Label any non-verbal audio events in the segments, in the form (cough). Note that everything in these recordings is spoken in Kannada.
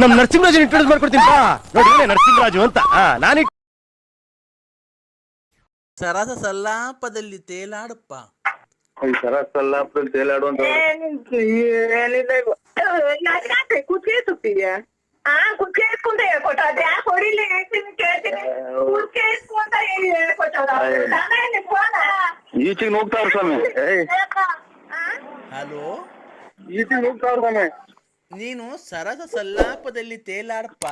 ನಮ್ ನರಸಿಂಹರಾಜನ್ ಇಂಟ್ರೊಡ್ಯೂಸ್ ಮಾಡ್ಕೊಡ್ತೀನಿ ಬಾ. ನೋಡಿ ನರಸಿಂಹರಾಜು ಅಂತ. ನಾನಿ ನಾನು ಸರಸ ಸಲ್ಲಾಪದಲ್ಲಿ ತೇಲಾಡಪ್ಪ. ಈ ತರ ಸಲ್ಲಾಪದಲ್ಲಿ ತೇಲಾಡುವಂತ ಕುತ್ತಿಗೆ ಸುತ್ತಿದ್ಯಾ ಆ ಕುತ್ತಿಗೆ ಇಸ್ಕೊಂತ ಹೇಳ್ಕೊಟ್ಟ. ಅದ್ ಯಾಕೆ ಹೊಡಿಲಿ ಹೇಳ್ತೀನಿ ಕೇಳ್ತೀನಿ. ಕುತ್ತಿಗೆ ಇಸ್ಕೊಂತ ಹೇಳ್ಕೊಟ್ಟವ್ರ ಈಚಿಗೆ ಹೋಗ್ತಾವ್ರ ಸ್ವಾಮಿ. ಹಲೋ? ಈಚೆಗೆ ಹೋಗ್ತಾವ್ರ ಸ್ವಾಮಿ. ನೀನು ಸರಸ ಸಲ್ಲಾಪದಲ್ಲಿ ತೇಲಾಡ್ಪ.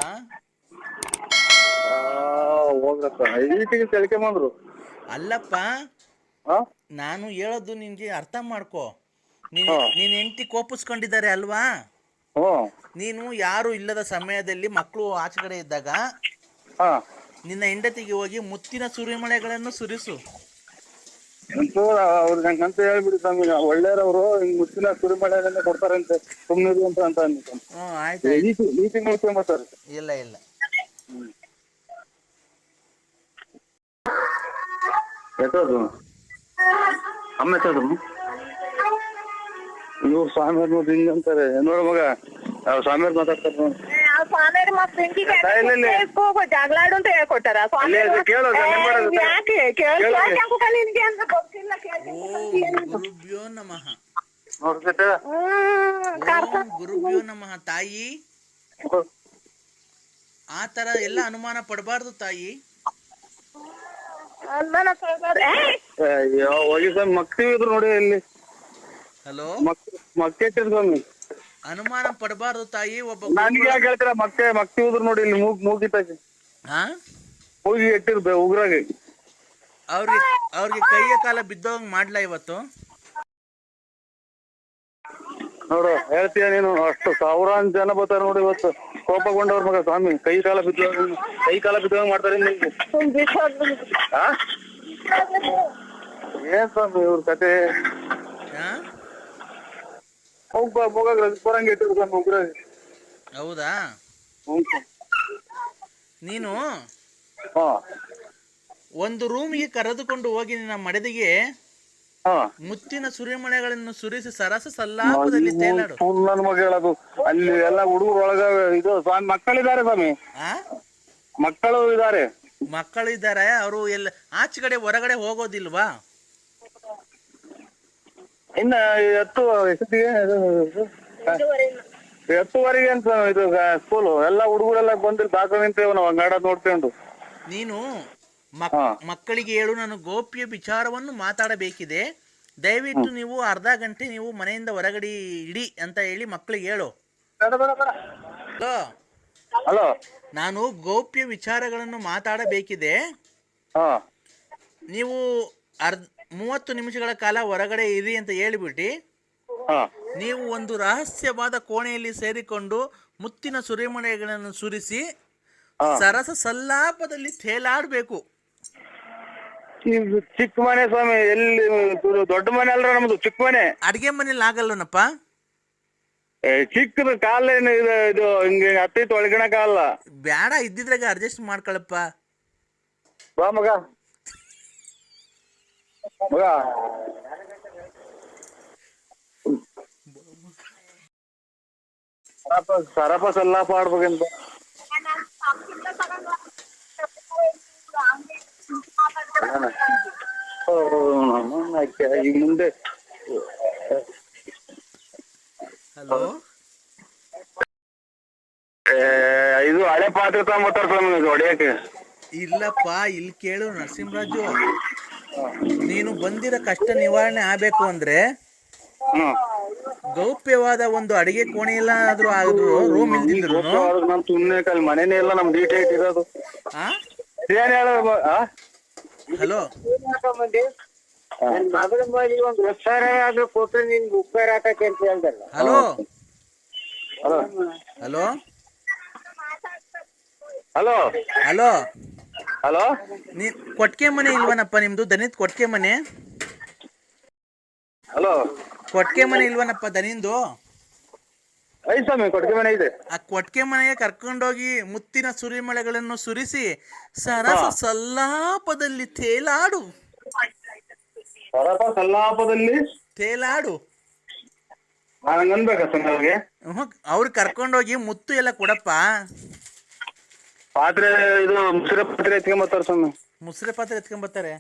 ಅಲ್ಲಪ್ಪ ನಾನು ಹೇಳೋದು ನಿನ್ಗೆ ಅರ್ಥ ಮಾಡ್ಕೋ. ನೀನ್ ನೀನ್ ಹೆಂಡತಿ ಕೋಪಿಸ್ಕೊಂಡಿದ್ದಾರೆ ಅಲ್ವಾ? ನೀನು ಯಾರು ಇಲ್ಲದ ಸಮಯದಲ್ಲಿ ಮಕ್ಕಳು ಆಚೆ ಕಡೆ ಇದ್ದಾಗ ನಿನ್ನ ಹೆಂಡತಿಗೆ ಹೋಗಿ ಮುತ್ತಿನ ಸುರಿಮಳೆಗಳನ್ನು ಸುರಿಸು. ಅಂತೂ ಅವ್ರು ನಂಗಂತ ಹೇಳ್ಬಿಡಿ ಸ್ವಾಮಿ. ಒಳ್ಳೆಯವ್ರು ಹಿಂಗ್ ಮುಚ್ಚಿನ ಸುರಿಮಳೆಯನ್ನೇ ಕೊಡ್ತಾರಂತೆ. ಸುಮ್ಮನೆ ಅಂತ ಅಂತ ಹ್ಞೂ ಆಯ್ತು ಈಚೆ ಈಚಿಗೆ ನೋಡ್ಕೊಂಬರ್ತಾರೆ ಇಲ್ಲ ಇಲ್ಲ. ಎತ್ತೋದು ಅಮ್ಮ ಎತ್ತೋದು ಇವ್ರು ನೋಡ್ರಿ ನೋಡಿ ಹಿಂಗಂತಾರೆ ನೋಡು ಮಗ ಸ್ವಾಮಿಯವ್ರ ಮಾತಾಡ್ತಾರ ಮಾತಾಡ್ತಾರೆ ನೋಡು. ಸ್ವಾಮಿಯವ್ರ ಮತ್ ಫ್ರೆಂಡ್ ಇಲ್ಲ, ಇಲ್ಲ. ಹೋಗೋ ಜಗಳಾಡು ಅಂತ ಹೇಳ್ಕೊಟ್ಟಾರ. ಅದು ಮಾಡೋದು. ಯಾಕೆ? ನಿನ್ಗೆ ಅಂತ ಗೊತ್ತಿಲ್ಲ ಗುರುಭ್ಯೋ ನಮಃ. ಓಂ ಗುರುಭ್ಯೋ ತಾಯಿ. ಆ ತರ ಎಲ್ಲ ಅನುಮಾನ ಪಡಬಾರ್ದು ತಾಯಿ. ಅಲ್ವನ ಕೇಳ್ಬಾರ್ದು. ಏಯ್! ಅಯ್ಯೋ ಹೋಗಿ ಸ್ವಾಮಿ ಮಕ್ತಿವಿ ಇದ್ರು ನೋಡಿ ಇಲ್ಲಿ. ಹಲೋ? ಮಕ್ ಮಕ್ಕೆಟ್ಟಿರ್ ಸ್ವಾಮಿ. ಅನುಮಾನ ಪಡಬಾರ್ದು ತಾಯಿ ಒಬ್ಬ ನನಗೆ ಯಾಕೆ ಹೇಳ್ತೀರಾ? ಮಕ್ಕೆ ಮಕ್ತಿ ಉದ್ರು ನೋಡಿ ಇಲ್ಲಿ ಮೂಗ್ ಮೂಗಿತಾಗಿ ಹಾ ಮೂಗಿ ಇಟ್ಟಿರ್ಬೇ ಉಗ್ರಾಗಿ. ಅವ್ರಿಗೆ ಅವ್ರಿಗೆ ಕೈಯ ಕಾಲ ಬಿದ್ದೋಂಗ್ ಮಾಡ್ಲಾ ಇವತ್ತು? ನೋಡು ಹೇಳ್ತೀಯ ನೀನು ಅಷ್ಟು ಸಾವಿರಾನ್ ಜನ ಬರ್ತಾರೆ ನೋಡಿ ಇವತ್ತು. ಕೋಪಗೊಂಡವ್ರ ಮಗ ಸ್ವಾಮಿ ಕೈ ಕಾಲ ಬಿದ್ದ ಕೈ ಕಾಲ ಬಿದ್ದಂಗ್ ಮಾಡ್ತಾರೆ ನಿಮ್ಗೆ. ಆ? ಏನ್ ಸ್ವಾಮಿ ಇವ್ರ ಕತೆ? ಹಾ ಬರಂಗೆ ಹೌದಾ? ಹ್ಞೂ. ನೀನು ಹಾ. ಒಂದು ರೂಮಿಗೆ ಕರೆದುಕೊಂಡು ಹೋಗಿ ನಿನ್ನ ಮಡದಿಗೆ ಹಾ. ಮುತ್ತಿನ ಸುರಿಮಳೆಗಳನ್ನು ಸುರಿಸಿ ಸರಸ ಸಲ್ಲಾಪದಲ್ಲಿ ತೇಲಾಡು. ಫುಲ್ ನನ್ ಮಗ ಹೇಳೋದು. ಅಲ್ಲಿ ಎಲ್ಲ ಹುಡುಗರು ಒಳಗ ಇದು ಸ್ವಾಮಿ ಮಕ್ಕಳಿದ್ದಾರೆ ಸ್ವಾಮಿ. ಆ? ಮಕ್ಕಳು ಇದ್ದಾರೆ. ಮಕ್ಕಳು ಇದ್ದಾರೆ ಅವರು ಎಲ್ಲ ಆಚೆ ಕಡೆ ಹೊರಗಡೆ ಹೋಗೋದಿಲ್ವಾ? ಇನ್ನ ಹತ್ತು ಎಷ್ಟೊತ್ತಿಗೆ? ಇದು-? ಎತ್ತುವರೆಗೆ ಅಂತ ಇದು ಸ್ಕೂಲು ಎಲ್ಲ ಹುಡುಗರೆಲ್ಲ ಬಂದಿರ್ ಬಾಕ ನಿಂತೇವೆ ನಾವು ನೋಡ್ಕೊಂಡು. ನೀನು ಮಕ್- ಮಕ್ಕಳಿಗೆ ಹೇಳು ನಾನು ಗೋಪ್ಯ ವಿಚಾರವನ್ನು ಮಾತಾಡಬೇಕಿದೆ. ದಯವಿಟ್ಟು ನೀವು ಅರ್ಧ ಗಂಟೆ ನೀವು ಮನೆಯಿಂದ ಹೊರಗಡೆ ಇಡಿ ಅಂತ ಹೇಳಿ ಮಕ್ಕಳಿಗೆ ಹೇಳು. ಹಲೋ? ಹಲೋ? ನಾನು ಗೋಪ್ಯ ವಿಚಾರಗಳನ್ನು ಮಾತಾಡಬೇಕಿದೆ. ಹಾ. ನೀವು ಅರ್ಧ ಮೂವತ್ತು ನಿಮಿಷಗಳ ಕಾಲ ಹೊರಗಡೆ ಇರಿ ಅಂತ ಹೇಳಿಬಿಟ್ಟು ನೀವು ಒಂದು ರಹಸ್ಯವಾದ ಕೋಣೆಯಲ್ಲಿ ಸೇರಿಕೊಂಡು ಮುತ್ತಿನ ಸುರಿಮಳೆಗಳನ್ನು ಸುರಿಸಿ ಸರಸ ಸಲ್ಲಾಪದಲ್ಲಿ ತೇಲಾಡಬೇಕು. ಚಿಕ್ಕ ಮನೆ ಸ್ವಾಮಿ ಎಲ್ಲಿ ದೊಡ್ಡ ಮನೆ ಅಲ್ರ ನಮ್ದು ಚಿಕ್ಕ ಮನೆ? ಅಡಿಗೆ ಮನೇಲಿ ಆಗಲ್ಲನಪ್ಪ. ಚಿಕ್ಕದ ಕಾಲ ಏನು ಇದು ಇದು ಹಿಂಗೆ ಹತ್ತೈತೆ ಒಳಗಿನ ಕಾಲ. ಬೇಡ ಇದ್ದಿದ್ರಾಗ ಅಡ್ಜಸ್ಟ್ ಮಾಡ್ಕೊಳಪ್ಪ. ಬಾ ಮಗ. ಮಗ ಸರಪ ಸಲ್ಲಾಪ ಆಡ್ಬೇಕಂತ ಈಗ ಮುಂದೆ. ಹಲೋ? ಇದು ಹಳೆ ಪಾತ್ರೆ ತಗೊಂಬತ್ತಾರ ಸ್ವಾಮಿ ಹೊಡಿಯಕ್ಕೆ. ಇಲ್ಲಪ್ಪ ಇಲ್ಲಿ ಕೇಳು ನರಸಿಂಹರಾಜು. ನೀನು ಬಂದಿರೋ ಕಷ್ಟ ನಿವಾರಣೆ ಆಗ್ಬೇಕು ಅಂದ್ರೆ ಗೌಪ್ಯವಾದ ಒಂದು ಅಡಿಗೆ ಕೋಣೆ ಇಲ್ಲ ಆದ್ರೂ ರೂಮ್ ಇಲ್ದಿದ್ರು ನಮ್ ಸುಮ್ನೆ ಕಲ್ ಮನೆನೇ ಇಲ್ಲ ನಮ್ ಡೀಟೇ ಇಟ್ಟಿರೋದು ಏನ್ ಹೇಳ ಹಲೋ ನನ್ ಮಗಳ ಮಗಳಿಗೆ ಒಂದ್ ಉತ್ಸಾರ ಆದ್ರೂ ಕೊಟ್ರೆ ನಿನ್ಗೆ ಉಪಕಾರ ಆಕಕ್ಕೆ ಅಂತ ಹೇಳ್ದಲ್ಲ hello? Hello? Hello? Hello? Hello? Hello? ನೀ ಕೊಟ್ಕೆ ಮನೆ ಇಲ್ವನಪ್ಪ ನಿಮ್ದು? ದನಿದ್ ಕೊಟ್ಕೆ ಮನೆ? ಹಲೋ? ಕೊಟ್ಕೆ ಮನೆ ಇಲ್ವನಪ್ಪ ದನಿಂದು? ಐ ಸ್ವಾಮಿ ಕೊಟ್ಟಿಗೆ ಮನೆ ಇದೆ. ಆ ಕೊಟ್ಕೆ ಮನೆಗೆ ಕರ್ಕೊಂಡೋಗಿ ಮುತ್ತಿನ ಸುರಿಮಳೆಗಳನ್ನು ಸುರಿಸಿ ಸರಸ ಸಲ್ಲಾಪದಲ್ಲಿ ತೇಲಾಡು. ಸರಪ ಸಲ್ಲಾಪದಲ್ಲಿ? ತೇಲಾಡು. ಹಂಗ ಅನ್ಬೇಕಾ ಸ್ವಾಮಿ ಅವ್ರಿಗೆ? ಅವ್ರು ಕರ್ಕೊಂಡೋಗಿ ಮುತ್ತು ಎಲ್ಲ ಕೊಡಪ್ಪ. ಪಾತ್ರೆ ಇದು ಮುಸ್ರೆ ಪಾತ್ರೆ ಎತ್ಕೊಂಬತ್ತಾರ ಸ್ವಾಮಿ. ಮುಸ್ರೆ ಪಾತ್ರೆ ಎತ್ಕೊಂಡ್ ಬರ್ತಾರೆ?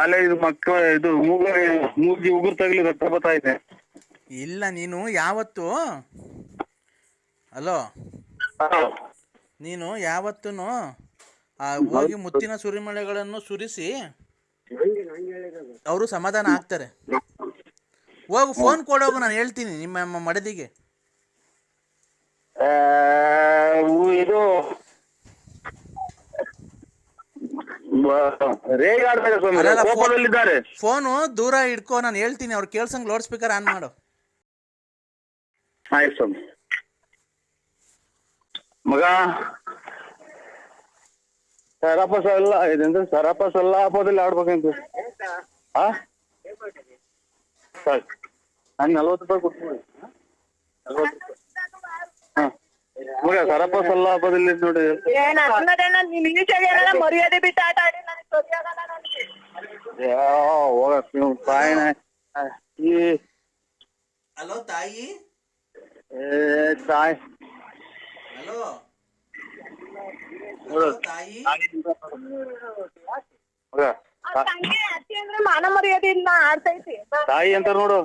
ಅಲ್ಲೇ ಇದು ಮಕ್ಕ ಇದು ಮೂಗ ಮೂಗಿ ಉಗುರು ತಗಲಿ ರಕ್ತ ಬರ್ತಾ ಇದೆ. ಇಲ್ಲ ನೀನು ಯಾವತ್ತು? ಹಲೋ ನೀನು ಯಾವತ್ತೂ ಆ ಹೋಗಿ ಮುತ್ತಿನ ಸುರಿಮಳೆಗಳನ್ನು ಸುರಿಸಿ ಅವರು ಸಮಾಧಾನ ಆಗ್ತಾರೆ. ಹೋಗು ಫೋನ್ ಕೊಡೋಗು ನಾನು ಹೇಳ್ತೀನಿ ನಿಮ್ಮ ಮಡದಿಗೆ. ಇದು ಬ- ರೇಗಾಡ್ತಾರೆ ಸ್ವಾಮಿ ಅಲ್ಲಲ್ಲ, ಫೋ- ಕೋಪದಲ್ಲಿದ್ದಾರೆ. ಫೋನು ದೂರ ಇಡ್ಕೋ ನಾನು ಹೇಳ್ತೀನಿ ಅವ್ರು ಕೇಳ್ಸಂಗ್ ಲೌಡ್ ಸ್ಪೀಕರ್ ಆನ್ ಮಾಡು. ಆಯ್ತು ಸ್ವಾಮಿ. ಮಗ ಸರಪಸ ಎಲ್ಲ ಇದಂತ ಸರಪಸ ಎಲ್ಲ ಹಬ್ಬದಲ್ಲಿ ಆಡ್ಬೇಕಂತ. ಆ? ಸರಿ ನಾನು ನಲ್ವತ್ತು ರೂಪಾಯಿ ಕೊಡ್ತೀನಿ. ನಲ್ವತ್ತು ಹಾ ಮಗ ಸರಪ ಸಲ್ಲ ಹಬ್ಬದಲ್ಲಿ ನೋಡಿ. ಏನ್ ಅನ್ನೋದೇನ ನೀನ್ ಈಚೆಗೆ ಏನಾರ ಮರ್ಯಾದೆ ಬಿಟ್ಟು ಆಟ ಆಡಿ ನನಗೆ ಸರಿಯಾಗಲ್ಲ ನನಗೆ ನೀವು ತಾಯಿನ. ಈ ಹಲೋ ತಾಯಿ? ಏ ತಾಯಿ. ಹಲೋ. ತಾಯಿ? ಮಗ ತಂಗಿ ಅತ್ತಿ ಅಂದ್ರೆ ಮಾನ ಮರ್ಯಾದೆ ಇಲ್ಲ ಆಡ್ತೈತಿ. ತಾಯಿ ಅಂತ ನೋಡು.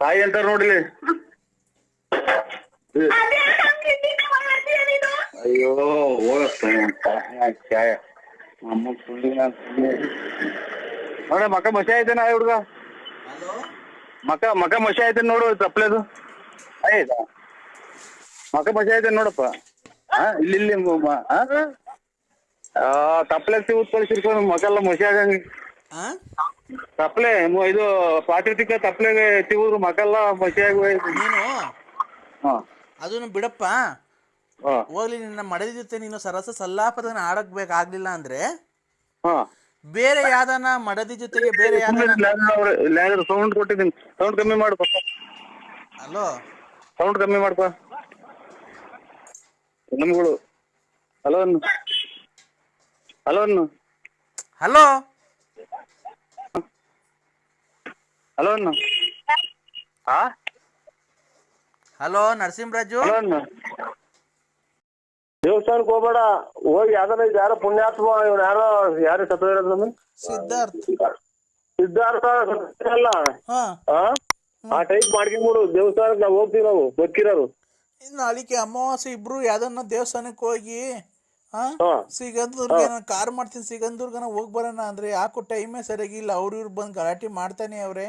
ತಾಯಿ ಅಂತ ನೋಡಿಲಿ. ಅದೇ ತಂಗಿ ನೀನು ಮಾಡ್ತೀಯ ನೀನು ಅಯ್ಯೋ ಹೋಗತ್ತ ನಮ್ಮ ಸುಳ್ಳಿನ ನೋಡ ಮಕ್ಕ ಮಸಿ ಆಯ್ತೇನ ಆ ಹುಡುಗ. ಮಕ ಮಕ್ಕ ಮಸಿ ಆಯ್ತೇನೆ ನೋಡು, ತಪ್ಪಲೇದು. ಆಯ್ತಾ ಮಕ ಮಸಿ ಆಯ್ತೇನೆ ನೋಡಪ್ಪ. ಹಾ ಇಲ್ಲಿ ಇಲ್ಲಿ ತಪ್ಲೆ ತಿವ್ತ್ ಕಳ್ಸಿರ್ಕೊಂಡು ಮಕ್ಕೆಲ್ಲ ಮಸಿ ಆಗಂಗ. ತಪ್ಲೆ ಮ- ಇದು ಪಾತ್ರಿತಿಕ ತಪ್ಲೆಗೆ ತಿವಿದ್ರು ಮಕ್ಕಲ್ಲ ಮಸಿಯಾಗಿ ಹೋಯ್ತು. ನೀನು? ಹಾ. ಅದನ್ನು ಬಿಡಪ್ಪ. ಹಾ. ಹೋಗ್ಲಿ ನಿನ್ನ ಮಡದಿ ಜೊತೆ ನೀನು ಸರಸ ಸಲ್ಲಾಪದನ ಆಡಕ್ ಬೇಕಾಗ್ಲಿಲ್ಲ ಅಂದ್ರೆ. ಹಾ. ಬೇರೆ ಯಾವ್ದನ ಮಡದಿ ಜೊತೆಗೆ ಬೇರೆ ಯಾವ್ದನ ಸೌಂಡ್ ಕೊಟ್ಟಿದ್ದೀನಿ. ಸೌಂಡ್ ಕಮ್ಮಿ ಮಾಡಪ್ಪ ಅಲೋ? ಸೌಂಡ್ ಕಮ್ಮಿ ಮಾಡಪ್ಪ ನಮ್ಗಳು. ಹಲೋ ಅನ್ನು. ಹಲೋ ಅನ್ನು. ಹಲೋ? ಹಲೋ ಹಾ ಹಲೋ ನರಸಿಂಹರಾಜು. ಹಲೋ ದೇವಸ್ಥಾನಕ್ಕೆ ಹೋಗ್ಬೇಡ. ಹೋಗಿ ಯಾವ್ದಾರ ಯಾರೋ ಪುಣ್ಯಾತ್ಮ ಇವ್ನು ಯಾರೋ ಯಾರು ಸತ್ತು ಇರೋದು ಸಿದ್ಧಾರ್ಥ. ಸಿದ್ಧಾರ್ಥ್ ಅಲ್ಲ. ಹಾ. ಆ? ಆ ಟೈಪ್ ಮಾಡ್ಕೊಂಡ್ಬಿಡು ದೇವಸ್ಥಾನಕ್ಕೆ ನಾವು ಹೋಗ್ತೀವಿ ನಾವು ಬದುಕಿರೋರು. ಇನ್ನು ಅಳಿಕೆ ಅಮಾವಾಸ್ಯೆ ಇಬ್ರು ಯಾವ್ದನ್ನ ದೇವಸ್ಥಾನಕ್ಕೆ ಹೋಗಿ ಹಾ. ಹಾ. ಸಿಗಂದೂರ್ಗೆ ನಾನು ಕಾರ್ ಮಾಡ್ತೀನಿ. ಸಿಗಂದೂರ್ಗನ ಹೋಗಿ ಬರೋಣ ಅಂದ್ರೆ ಯಾಕೋ ಟೈಮೇ ಸರಿಯಾಗಿಲ್ಲ. ಅವ್ರ ಇವ್ರು ಬಂದು ಗಲಾಟೆ ಮಾಡ್ತಾನೆ ಅವ್ರೆ.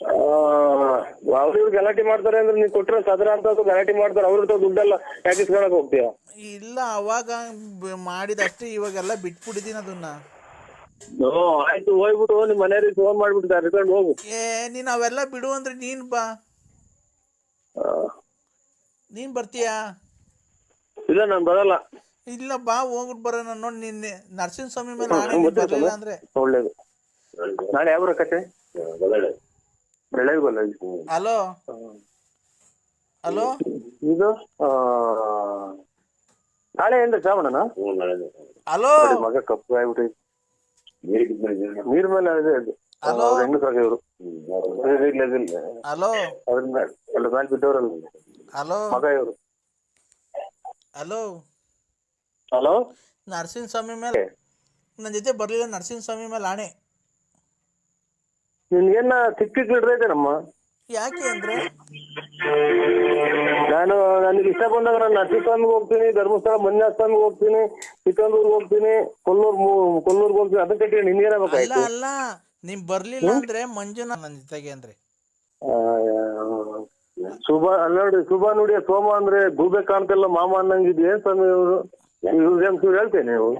ಅವ್ರು ಇವ್ರು ಗಲಾಟೆ ಮಾಡ್ತಾರೆ ಅಂದ್ರೆ ನೀನ್ ಕೊಟ್ಟರೆ ಸದರ ಅಂತ ಗಲಾಟೆ ಮಾಡ್ತಾರೆ ಅವ್ರ ಹತ್ರ ದುಡ್ಡೆಲ್ಲ ಯಾಕೆ ಕಳಕ್ ಹೋಗ್ತೀಯ? ಇಲ್ಲ ಅವಾಗ ಮಾಡಿದಷ್ಟೇ ಇವಾಗೆಲ್ಲ ಬಿಟ್ಬಿಟ್ಟಿದೀನಿ ಅದನ್ನ. ನೋ ಆಯ್ತು ಹೋಗ್ಬಿಟ್ಟು ನಿಮ್ ಮನೆಯವ್ರಿಗೆ ಫೋನ್ ಮಾಡ್ಬಿಟ್ಟು ರಿಟರ್ನ್ ಹೋಗು. ಏ ನೀನ್ ಅವೆಲ್ಲ ಬಿಡು ಅಂದ್ರೆ ನೀನ್ ಬಾ. ಆ, ನೀನ್ ಬರ್ತೀಯಾ? ಇಲ್ಲ ನಾನು ಬರಲ್ಲ. ಇಲ್ಲ ಬಾ ಹೋಗ್ಬಿಟ್ಟು ಬರೋಣ. ನೋಡಿ ನಿನ್ನೆ ಮೇಲೆ ನೀನ್ ಬರ್ಲಿಲ್ಲ ಅಮ್ಮ. ಅಂದ್ರೆ. ಒಳ್ಳೇದು. ನಾಳೆ ಯಾವ ಕತೆ ಬೆಳಗ್ಗೆ ಬಲ್ಲ ಹಲೋ? ಹಲೋ? ಇದು ಆ, ನಾಳೆ ಏನ್ರ ಶ್ರಾವಣನ? ಹಲೋ? ಮಗ ಕಪ್ಪು ಆಗ್ಬಿಟ್ಟು. ನೀರ್ ಮೇಲೆ ಇದೆ ಅದು. ಇವ್ರು ಇಲ್ಲ ಹಲೋ? ಅದ್ರ ಮೇಲೆ ಅದ್ರ ಮೇಲೆ ಬಿದ್ದವ್ರಲ್ಲ. ಹಲೋ? ಮಗ ಇವ್ರು ಹಲೋ? ಹಲೋ? ನರಸಿಂಹಸ್ವಾಮಿ ಮೇಲೆ. ನನ್ನ ಜೊತೆ ಬರ್ಲಿಲ್ಲ ನರಸಿಂಹಸ್ವಾಮಿ ಮೇಲೆ ಆಣೆ. ನಿನ್ಗೇನ ಚಿಕ್ಕ ಚಿಕ್ಕ ಹಿಡ್ದೈತೆ ನಮ್ಮ. ಯಾಕೆ ಅಂದ್ರೆ? ನಾನು ನನಗೆ ಇಷ್ಟ ಬಂದಾಗ ನಾನು ನರಸಿಂಹಸ್ವಾಮಿಗೆ ಹೋಗ್ತೀನಿ ಧರ್ಮಸ್ಥಳ ಮಂಜುನಾಥ ಸ್ವಾಮಿಗೆ ಹೋಗ್ತೀನಿ ಚಿಕ್ಕಂದೂರ್ಗೆ ಹೋಗ್ತೀನಿ ಕೊಲ್ಲೂರ್ ಮೂ- ಕೊಲ್ಲೂರ್ಗೆ ಹೋಗ್ತೀನಿ ಅದಕ್ಕೆ ಕಟ್ಟಿ ಅಲ್ಲ ನಿನ್ಗೇನಾಗಬೇಕಾಯ್ತು ಅಲ್ಲ ನೀನ್ ಬರ್ಲಿಲ್ಲ ಅಂದ್ರೆ ಮಂಜುನಾಥ್ ನನ್ನ ಜೊತೆಗೆ ಅಂದ್ರೆ. ಶುಭ ಅಲ್ಲ ನೋಡಿ ಶುಭ ನೋಡಿ ಸೋಮ ಅಂದ್ರೆ ಗೂಬೆ ಕಾಣ್ತಿಲ್ಲ ಮಾಮ ಅನ್ನಂಗಿದ್ ಏನ್ ಸ್ವಾಮಿ ಇವರು ಇವ್ರು ಹೇಳ್ತೇನೆ ನೀವು?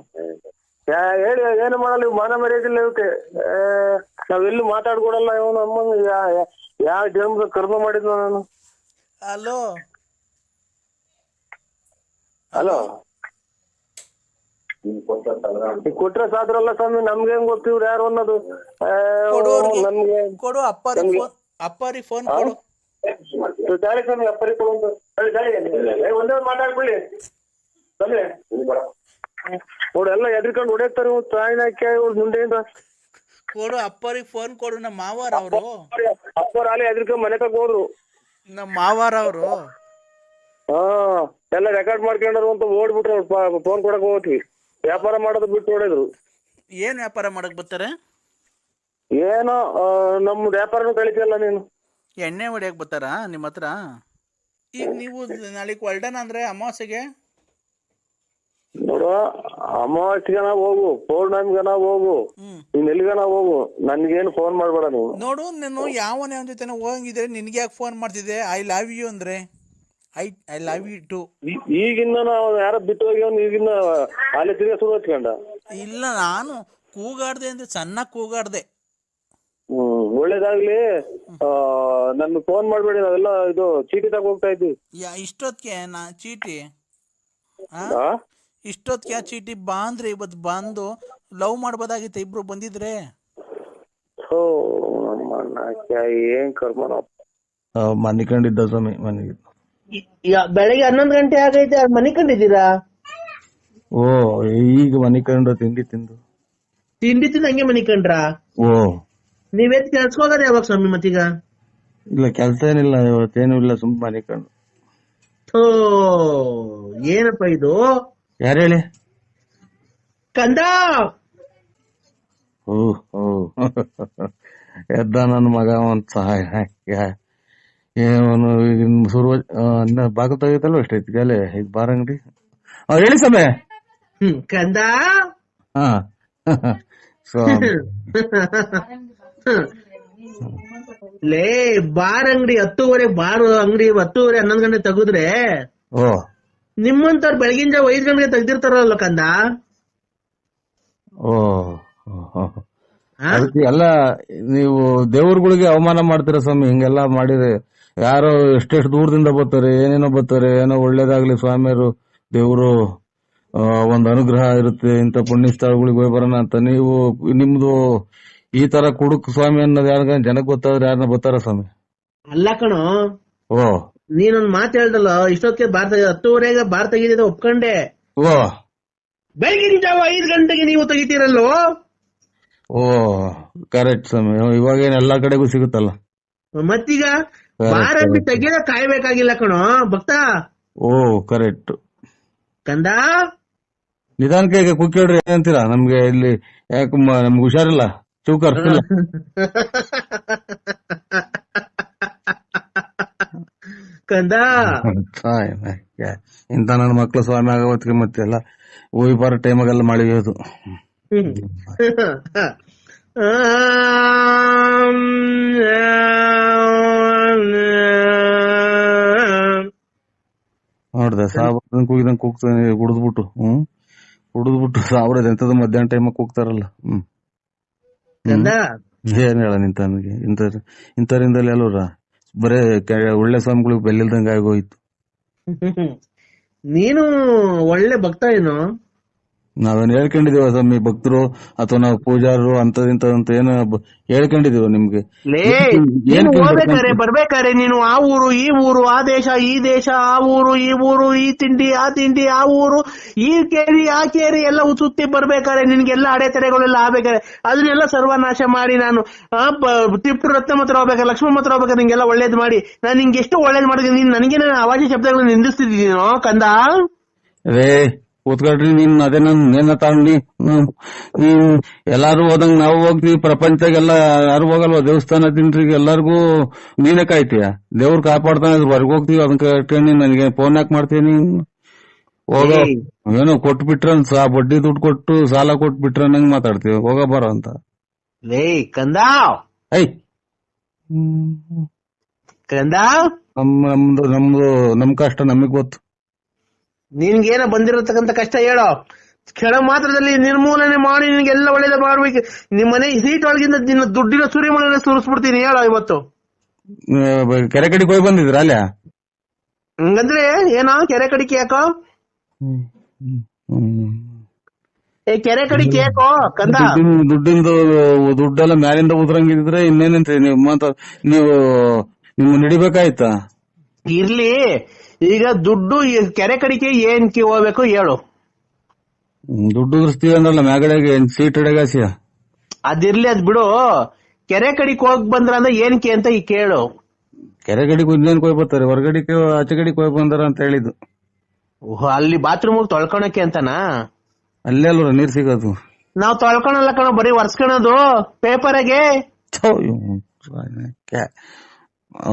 ಹೇಳಿ ಏನು ಮಾಡಲ್ಲ ಇವ್ ಮಾನ ಮರ್ಯಾದಿಲ್ಲ ಇವಕ್ಕೆ. ಆ, ನಾವೆಲ್ಲೂ ಮಾತಾಡ್ಕೊಡಲ್ಲ ಇವನು ಯಾ- ಯಾವ ಜನ್ಮದ ಕರ್ಮ ಮಾಡಿದ್ನ ನಾನು? ಹಲೋ? ಹಲೋ? ಕೊಟ್ರೆ ಸಾದ್ರಲ್ಲ ಸ್ವಾಮಿ ನಮ್ಗೆ ಹೆಂಗ್ ಗೊತ್ತಿವ್ರು ಯಾರು ಅನ್ನೋದು? ನಮ್ಗೆ ಕೊಡು ಅಪ್ಪರಿ ಫೋನ್ ಅಪ್ಪರಿ ಫೋನ್ ಕೊಡು. ಸ್ವಾಮಿ ಅಪ್ಪರಿ ಕೊಡು. ಒಂದೇ ಒಂದು ಮಾತಾಡ್ಕೊಳ್ಳಿ. ಸ್ವಾಮಿ. ಅವ್ರು ಎಲ್ಲ ಎದ್ರಿಕೊಂಡು ಹೊಡೆಯಕ್ತಾರೆ ಇವ್ರು ತಾಯಿನ ಹಾಕಿ ಇವ್ರು ಮುಂದೆಯಿಂದ. ಕೊಡು ಅಪ್ಪರಿಗೆ ಫೋನ್ ಕೊಡು ನಮ್ಮ ಮಾವಾರ ಅವರು. ಅಪ್ಪವ್ರು ಅಲ್ಲಿ ಎದ್ರಿಕೊಂಡು ಮನೆ ತಗ ಹೋದ್ರು. ನಮ್ಮ ಮಾವಾರ ಅವರು. ಹಾ ಎಲ್ಲ ರೆಕಾರ್ಡ್ ಮಾಡ್ಕೊಂಡ್ರು ಅಂತ ಓಡ್ಬಿಟ್ರು ಅವ್ರು ಫೋನ್ ಕೊಡಕ್ ಹೋಗ್ತೀವಿ. ವ್ಯಾಪಾರ ಮಾಡೋದು ಬಿಟ್ಟು ಹೊಡೆದ್ರು. ಏನ್ ವ್ಯಾಪಾರ ಮಾಡಕ್ ಬರ್ತಾರೆ? ಏನೋ ನಮ್ಮ ವ್ಯಾಪಾರನೂ ಕಳಿತಿಯಲ್ಲ ನೀನು. ಎಣ್ಣೆ ಹೊಡಿಯಕ್ ಬರ್ತಾರ ನಿಮ್ಮ ಹತ್ರ? ಈಗ ನೀವು ನಾಳೆಗೆ ಹೊಲ್ಡನ ಅಂದ್ರೆ ಅಮಾವಾಸ್ಯೆಗೆ? ನೋಡು ಅಮಾವಾಸ್ಯೆಗನ ಹೋಗು ಪೌರ್ಣಮಿಗನ ಹೋಗು ನೀನ್ ಎಲ್ಲಿಗನ ಹೋಗು ನನ್ಗೇನು ಫೋನ್ ಮಾಡ್ಬೇಡ ನೀವು ನೋಡು ನಾನು ಯಾವನೇ ಅವನ ಜೊತೆ ಹೋಗಂಗಿದ್ರೆ ನಿನ್ಗೆ ಯಾಕೆ ಫೋನ್ ಮಾಡ್ತಿದ್ದೆ? ಐ ಲವ್ ಯು ಅಂದ್ರೆ. I I love you too ಈಗಿನ್ನ ನಾವು ಯಾರೋ ಬಿಟ್ಟು ಹೋಗಿ ಅವ್ನು ಈಗಿನ್ನ ಅಲ್ಲಿ ತಿರುಗ ಶುರು ಹಚ್ಕೊಂಡ? ಇಲ್ಲ ನಾನು ಕೂಗಾಡ್ದೆ ಅಂದ್ರೆ ಚೆನ್ನಾಗಿ ಕೂಗಾಡ್ದೆ. ಹ್ಮ್ ಒಳ್ಳೇದಾಗ್ಲಿ. ನನ್ ಫೋನ್ ಮಾಡ್ಬೇಡಿ ನಾವೆಲ್ಲ ಇದು ಚೀಟಿ ತಗೋಗ್ತಾ ಇದ್ವಿ. ಯಾ ಇಷ್ಟೊತ್ತಿಗೆ ನಾ ಚೀಟಿ? ಆ? ಆ? ಇಷ್ಟೊತ್ತಿಗೆ ಆ ಚೀಟಿ ಬಾ ಅಂದ್ರೆ ಇವತ್ ಬಂದು ಲವ್ ಮಾಡ್ಬೋದಾಗಿತ್ತು ಇಬ್ರು ಬಂದಿದ್ರೆ? ನಮ್ಮ ಏನ್ ಕರ್ಮನಪ್ಪ ಮನೆ ಕಂಡಿದ್ದ ಸ್ವಾಮಿ ಮನೆಗೆ. ಬೆಳಗ್ಗೆ ಹನ್ನೊಂದು ಗಂಟೆ ಆಗೈತೆ ಅದ್ ಮನಿಕಂಡಿದ್ದೀರಾ? ಓ ಈಗ ಮನೆ ತಿಂಡಿ ತಿಂದು. ತಿಂಡಿ ತಿಂದ ಹಂಗೆ ಮನಿಕೊಂಡ್ರ? ಕಂಡ್ರ ಓ. ನೀವೇತ್ ಕೆಲ್ಸಕ್ಕೆ ಹೋಗೋದು ಯಾವಾಗ ಸ್ವಾಮಿ ಮತ್ತೀಗ? ಇಲ್ಲ ಕೆಲಸ ಏನಿಲ್ಲ ಇವತ್ತೇನು ಇಲ್ಲ ಸುಮ್ ಮನಿಕೊಂಡು ಕಂಡು ಥೋ ಏನಪ್ಪ ಇದು? ಯಾರು ಹೇಳಿ? ಕಂದ! ಎದ್ದ ನನ್ನ ಮಗ ಒಂದ್ ಸಹಾಯ. ಏನು ಈಗ ಸುರುವ ಬಾಗಿಲು ತೆಗಿತಲ್ವ ಅಷ್ಟೇ? ಗಲೆ ಈಗ ಬಾರ್ ಅಂಗಡಿ? ಹೇಳಿ ಸಮಯ ಕಂದ! ಹಾ. ಸೊ ಲೇ ಬಾರ್ ಅಂಗಡಿ ಹತ್ತುವರೆ ಬಾರ್ ಅಂಗಡಿ ಹತ್ತುವರೆ ಹನ್ನೊಂದು ಗಂಟೆ ತೆಗೆದ್ರೆ ಓ. ನಿಮ್ಮಂತವ್ರು ಬೆಳಗಿನ ಜಾವ ಐದ್ ಗಂಟೆಗೆ ತೆಗ್ದಿರ್ತಾರಲ್ಲ ಕಂದ? ಓ? ಅದಕ್ಕೆ ಎಲ್ಲ ನೀವು ದೇವ್ರಗಳಿಗೆ ಅವಮಾನ ಮಾಡ್ತೀರಾ ಸ್ವಾಮಿ? ಹಿಂಗೆಲ್ಲ ಮಾಡಿದ್ರೆ ಯಾರೋ ಎಷ್ಟೆಷ್ಟು ದೂರದಿಂದ ಬರ್ತಾರೆ ಏನೇನೋ ಬರ್ತಾರೆ ಏನೋ ಒಳ್ಳೇದಾಗ್ಲಿ ಸ್ವಾಮಿಯರು ದೇವರು ಒಂದು ಅನುಗ್ರಹ ಇರುತ್ತೆ ಇಂಥ ಪುಣ್ಯ ಸ್ಥಳಗಳಿಗೆ ಹೋಗಿ ಬರೋಣ ಅಂತ. ನೀವು ನಿಮ್ದು ಈ ತರ ಕುಡುಕ್ ಸ್ವಾಮಿ ಅನ್ನೋದು ಯಾರ ಜನಕ್ಕೆ ಗೊತ್ತಾದ್ರೆ ಯಾರನ್ನ ಬರ್ತಾರ ಸ್ವಾಮಿ? ಅಲ್ಲ ಕಣೋ. ಓ. ನೀನೊಂದ್ ಮಾತು ಹೇಳ್ದಲ್ಲ ಇಷ್ಟೊತ್ತಿಗೆ ಭಾರತ ಹತ್ತುವರೆಗೆ ಭಾರತ ತೆಗೀತಿದ್ರೆ ಒಪ್ಕೊಂಡೆ. ಓ. ಬೆಳಗಿನ ಜಾವ ಐದ್ ಗಂಟೆಗೆ ನೀವು ತೆಗಿತೀರಲ್ವೋ? ಓ ಕರೆಕ್ಟ್ ಸ್ವಾಮಿ. ಇವಾಗೇನ್ ಎಲ್ಲಾ ಕಡೆಗೂ ಸಿಗುತ್ತಲ್ಲ. ಮತ್ತೀಗ Correct, ತೆಗೆದ. ತೆಗಿಯದ ಕಾಯ್ಬೇಕಾಗಿಲ್ಲ ಕಣೋ ಭಕ್ತ? ಓ ಕರೆಕ್ಟ್ ಕಂದ? ನಿಧಾನಕ್ಕೆ ಈಗ ಕುಕ್ಕಿ ಹೇಳ್ರಿ ಏನಂತೀರಾ ನಮ್ಗೆ ಇಲ್ಲಿ ಯಾಕೆ ನಮ್ಗೆ ಹುಷಾರಿಲ್ಲ. ಚೂಕರ್ (laughs) ಕಂದ? ಇಂತ ನನ್ನ ಮಕ್ಳು ಸ್ವಾಮಿ ಆಗವತ್ತಿಗೆ ಮತ್ತೆ ಎಲ್ಲ ಹೋಗಿ ಬರೋ ಟೈಮಾಗೆಲ್ಲ. (laughs) ಆಮ್, ನೋಡ್ದೆ ಸಾಬ್ರ ಕೂಗಿದಂಗ್ ಕೂಗ್ತಾನೆ ಕುಡಿದ್ಬಿಟ್ಟು ಹ್ಮ್? ಕುಡಿದ್ಬಿಟ್ಟು ಸಾವಿರ ಎಂತದ ಮಧ್ಯಾಹ್ನ ಟೈಮ್ ಕೂಗ್ತಾರಲ್ಲ ಹ್ಮ್? ಏನ್ ಹೇಳ ನಿಂತ ನನಗೆ? ಇಂತ ಇಂಥರಿಂದಲೇ ಅಲ್ವರ ಬರೇ ಒಳ್ಳೆ ಸ್ವಾಮಿಗಳಿಗೆ ಬೆಲ್ಲಿಲ್ದಂಗ ಆಗೋಯ್ತು. (laughs) ನೀನು ಒಳ್ಳೆ ಭಕ್ತ ಏನು ನಾವೇನ್ ಹೇಳ್ಕೊಂಡಿದೀವ ಸ್ವಾಮಿ ಭಕ್ತರು ಅಥವಾ ನಾವು ಪೂಜಾರರು ಅಂತದಿಂತ ಅಂತ ಏನು ಹೇಳ್ಕೊಂಡಿದೀವ ನಿಮ್ಗೆ? ಲೇ ನೀನು ಹೋಗ್ಬೇಕಾರೆ ಬರ್ಬೇಕಾರೆ ನೀನು ಆ ಊರು ಈ ಊರು ಆ ದೇಶ ಈ ದೇಶ ಆ ಊರು ಈ ಊರು ಈ ತಿಂಡಿ ಆ ತಿಂಡಿ ಆ ಊರು ಈ ಕೇರಿ ಆ ಕೇರಿ ಎಲ್ಲ ಸುತ್ತಿ ಬರ್ಬೇಕಾರೆ ನಿನ್ಗೆಲ್ಲ ಅಡೆತಡೆಗಳೆಲ್ಲ ಆಗ್ಬೇಕಾರೆ ಅದನ್ನೆಲ್ಲ ಸರ್ವನಾಶ ಮಾಡಿ ನಾನು ತಿಪ್ಪು ರತ್ನ ಮಾತ್ರ ಹೋಗ್ಬೇಕಾರೆ ಲಕ್ಷ್ಮಣ ಮಾತ್ರ ಹೋಗ್ಬೇಕಾರೆ ನಿಂಗೆಲ್ಲ ಒಳ್ಳೇದ್ ಮಾಡಿ. ನಾನು ನಿಂಗೆ ಎಷ್ಟು ಒಳ್ಳೇದ್ ಮಾಡಿದ್ರೆ ನೀನ್ ನನಗೆ ಅವಾಜಿ ಶಬ್ದಗಳನ್ನ ನಿಂದಿಸ್ತಿದ್ದೀನಿ ಕಂದ? ರೇ ಕೂತ್ಕೊಳ್ರಿ ನೀನ್ ಅದೇ ನನ್ ನೇನ ತಗೊಂಡಿ ನೀನ್ ಎಲ್ಲಾರು ಹೋದಂಗ್ ನಾವು ಹೋಗ್ತೀವಿ ಪ್ರಪಂಚದಾಗೆಲ್ಲ ಯಾರು ಹೋಗಲ್ವಾ? ದೇವಸ್ಥಾನ ತಿನ್ರಿ ಎಲ್ಲಾರ್ಗೂ ನೀನೇ ಕಾಯ್ತೀಯ? ದೇವ್ರು ಕಾಪಾಡ್ತಾನೆ ಹೊರಗೆ ಹೋಗ್ತೀವಿ ಅದನ್ನ ಕಟ್ಕೊಂಡು ನನಗೆ ಫೋನ್ ಯಾಕೆ ಮಾಡ್ತೀನಿ ಹೋಗೋ. ಏನೋ ಬಿಟ್ರನ್ ಸಾ ಬಡ್ಡಿ ದುಡ್ಡು ಕೊಟ್ಟು ಸಾಲ ಕೊಟ್ಬಿಟ್ರ ನಂಗ್ ಮಾತಾಡ್ತೀವಿ ಹೋಗ ಬರೋ ಅಂತ. ಲೇ ಕಂದ ಐ ಕಂದ ನಮ್ ನಮ್ದು ನಮ್ದು ನಮ್ ಕಷ್ಟ ನಮಗ್ ಗೊತ್ತು. ನಿನ್ಗೇನ ಬಂದಿರತಕ್ಕಂತ ಕಷ್ಟ ಹೇಳೋ? ಕ್ಷಣ ಮಾತ್ರದಲ್ಲಿ ನಿರ್ಮೂಲನೆ ಮಾಡಿ ನಿನ್ಗೆಲ್ಲ ಒಳ್ಳೇದ ಮಾಡ್ಬೇಕು ನಿಮ್ಮ ಮನೆ ಸೀಟ್ ಒಳಗಿಂದ ನಿನ್ನ ದುಡ್ಡಿನ ಸುರಿಮಳೆ ಸುರಿಸ್ಬಿಡ್ತೀನಿ ಹೇಳೋ ಇವತ್ತು. ಕೆರೆ ಕಡೆಗೆ ಹೋಗಿ ಬಂದಿದ್ರ ಅಲ್ಲ? ಹಂಗಂದ್ರೆ ಏನೋ ಕೆರೆ ಕಡಿಕೆ ಯಾಕೋ? ಏ ಕೆರೆ ಕಡಿಕೆ ಯಾಕೋ ಕಂದ? ದುಡ್ಡಿಂದ ದುಡ್ಡೆಲ್ಲ ಮ್ಯಾಲಿಂದ ಉದ್ರಂಗಿದ್ರೆ ಇನ್ನೇನಂತ ನೀವು ಮಾತ ನೀವು ಇರ್ಲಿ ಈಗ ದುಡ್ಡು ಕೆರೆ ಕಡಿಕೆ ಏನ್ ಹೋಗ್ಬೇಕು ಹೇಳು. ದುಡ್ಡು ಅಂದ್ರಲ್ಲ ಮ್ಯಾಗಡೆಗೆ ಸೀಟ್ ಹಿಡಗಾಸಿ ಅದಿರ್ಲಿ ಅದ್ ಬಿಡು. ಕೆರೆ ಕಡಿಕ್ ಹೋಗ್ ಬಂದ್ರ ಅಂದ್ರೆ ಏನಕ್ಕೆ ಅಂತ ಈ ಕೇಳು. ಕೆರೆ ಕಡಿಕ್ ಇನ್ನೇನ್ ಕೊಯ್ ಬರ್ತಾರೆ ಹೊರಗಡಿಗೆ ಆಚೆ ಕಡಿಕ್ ಕೊಯ್ ಬಂದಾರ ಅಂತ ಹೇಳಿದ್ದು. ಓಹ್, ಅಲ್ಲಿ ಬಾತ್ರೂಮ್ ತೊಳ್ಕೊಳಕ್ಕೆ ಅಂತನಾ? ಅಲ್ಲೇ ಅಲ್ವ ನೀರ್ ಸಿಗೋದು. ನಾವ್ ತೊಳ್ಕೊಳಲ್ಲ ಕಣ ಬರೀ ಒರ್ಸ್ಕೊಳೋದು ಪೇಪರ್ ಕ್ಯಾ-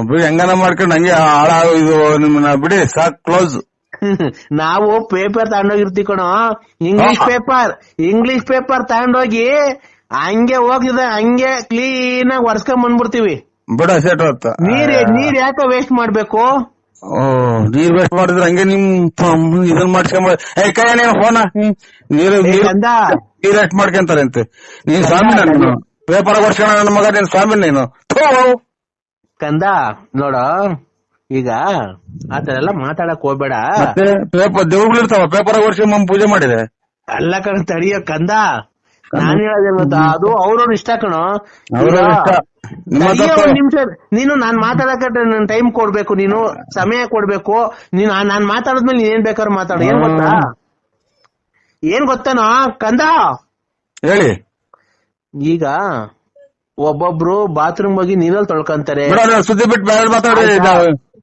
ಬಿಡಿ ಹೆಂಗನ ಮಾಡ್ಕೊಂಡು ಹಂಗೆ ಹಾಳ ಇದು ನಿಮ್ಮನ್ನ ಬಿಡಿ ಸಾಕ್ ಕ್ಲೋಸ್ (laughs) ನಾವು ಪೇಪರ್ ತಗೊಂಡೋಗಿರ್ತೀವಿ ಕಣೋ. ಇಂಗ್ಲಿಷ್ ಪೇಪರ್ ಇಂಗ್ಲಿಷ್ ಪೇಪರ್ ತಗೊಂಡೋಗಿ ಹಂಗೆ ಹೋಗಿದ ಹಂಗೆ ಕ್ಲೀನ್ ಆಗಿ ಒರ್ಸ್ಕೊಂಡ್ ಬಂದ್ಬಿಡ್ತೀವಿ. ಬಿಡ ಸೆಟ್ ಹೊತ್ತ ನೀರ್ ನೀರ್ ಯಾಕೆ ವೇಸ್ಟ್ ಮಾಡ್ಬೇಕು? ನೀರ್ ವೇಸ್ಟ್ ಮಾಡಿದ್ರೆ ಹಂಗೆ ನಿಮ್ ಇದನ್ ಮಾಡ್ಸ್ಕೊಂಡ್ ಏ ಕೈ ಫೋನ ನೀರು ನೀರು ವೇಸ್ಟ್ ಮಾಡ್ಕೊಂತಾರೆ ಅಂತೆ ನೀನ್ ಸ್ವಾಮಿ ನಾನು. ಪೇಪರ್ ವರ್ಷ ನನ್ನ ಮಗ ನೀನ್ ಸ್ವಾಮಿ ನೀನು. ಕಂದ ನೋಡ ಈಗ ಆತರ ಎಲ್ಲ ಮಾತಾಡಕ್ ಹೋಗ್ಬೇಡ. ಪೇಪರ್ ದೇವ್ಗಳು ಇರ್ತಾವ ಪೇಪರ್ ವರ್ಷ ಪೂಜೆ ಮಾಡಿದೆ. ಅಲ್ಲ ಕಣ ತಡಿಯೋ ಕಂದ. ನಾನ್ ಹೇಳೋದೇನ್ ಗೊತ್ತಾ? ಅದು ಅವ್ರವ್ರ ಇಷ್ಟ ಕಣೋ. ನಿಮಿಷ. ನೀನು ನಾನ್ ಮಾತಾಡಕ್ಕೆ ನನ್ ಟೈಮ್ ಕೊಡ್ಬೇಕು ನೀನು ಸಮಯ ಕೊಡ್ಬೇಕು. ನೀನ್ ನಾನ್ ಮಾತಾಡದ್ಮೇಲೆ ನೀನ್ ಏನ್ ಬೇಕಾದ್ರೂ ಮಾತಾಡು. ಏನ್ ಗೊತ್ತಾ? ಏನ್ ಗೊತ್ತೇನೋ? ಕಂದ. ಹೇಳಿ. ಈಗ ಒಬ್ಬೊಬ್ರು ಬಾತ್ರೂಮ್ ಹೋಗಿ ನೀರಲ್ಲಿ ತೊಳ್ಕೊಂತಾರೆ. ಸುದ್ದಿ ಬಿಟ್ಟು ಬೇರೆ ಮಾತಾಡಿ